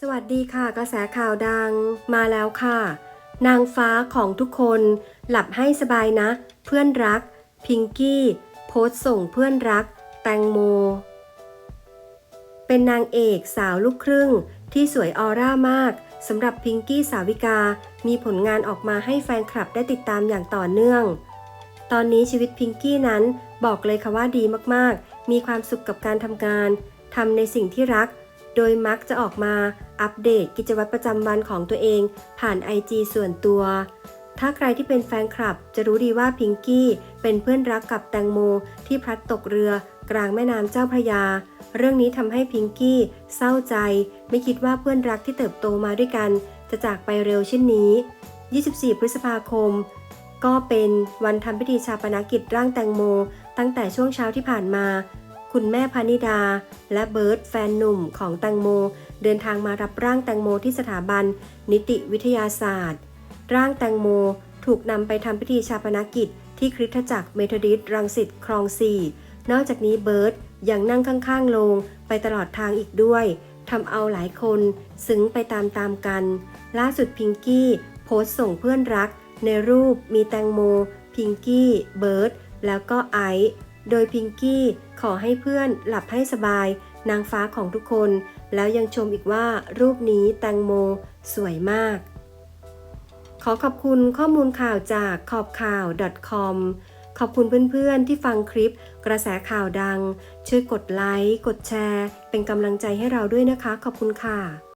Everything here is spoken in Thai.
สวัสดีค่ะ กระแสข่าวดังมาแล้วค่ะ นางฟ้าของทุกคนหลับให้สบายนะ เพื่อนรัก พิงกี้ โพสต์ส่งเพื่อนรัก แตงโม เป็นนางเอกสาวลูกครึ่งที่สวยออร่ามากสำหรับพิงกี้สาวิกา มีผลงานออกมาให้แฟนคลับได้ติดตามอย่างต่อเนื่อง ตอนนี้ชีวิตพิงกี้นั้นบอกเลยค่ะว่าดีมากๆ มีความสุขกับการทำงานทำในสิ่งที่รัก โดยมักจะออกมาอัปเดตกิจวัตรประจำวันของตัวเองผ่าน IG ส่วนตัว ถ้าใครที่เป็นแฟนคลับ จะรู้ดีว่าพิงกี้เป็นเพื่อนรักกับแตงโม ที่พลัดตกเรือกลางแม่น้ำเจ้าพระยา เรื่องนี้ทำให้พิงกี้เศร้าใจ ไม่คิดว่าเพื่อนรักที่เติบโตมาด้วยกัน จะจากไปเร็วเช่นนี้ 24 พฤษภาคม ก็เป็นวันทำพิธีชาปนกิจร่างแตงโม ตั้งแต่ช่วงเช้าที่ผ่านมา คุณแม่พานิดา และเบิร์ตแฟนหนุ่มของแตงโม เดินทางมารับร่างแตงโมที่สถาบัน นิติวิทยาศาสตร์ ร่างแตงโมถูกนำไปทำพิธีชาปนกิจ ที่คริสตจักรเมทอดิสต์รังสิตคลองสี่นอกจากนี้เบิร์ตยังนั่งข้างๆโลงไปตลอดทางอีกด้วยทำเอาหลายคนซึ้งไปตามๆกัน ล่าสุดพิงกี้โพสต์ส่งเพื่อนรัก ในรูปมีแตงโม พิงกี้ เบิร์ตแล้วก็ไอซ์ โดยพิงกี้ขอให้เพื่อนหลับให้สบายนางฟ้าของทุกคน แล้วยังชมอีกว่ารูปนี้แตงโมสวยมาก ขอขอบคุณข้อมูลข่าวจากขอบข่าว .com ขอบคุณเพื่อนๆที่ฟังคลิปกระแสข่าวดัง ช่วยกดไลค์ กดแชร์ เป็นกำลังใจให้เราด้วยนะคะ ขอบคุณค่ะ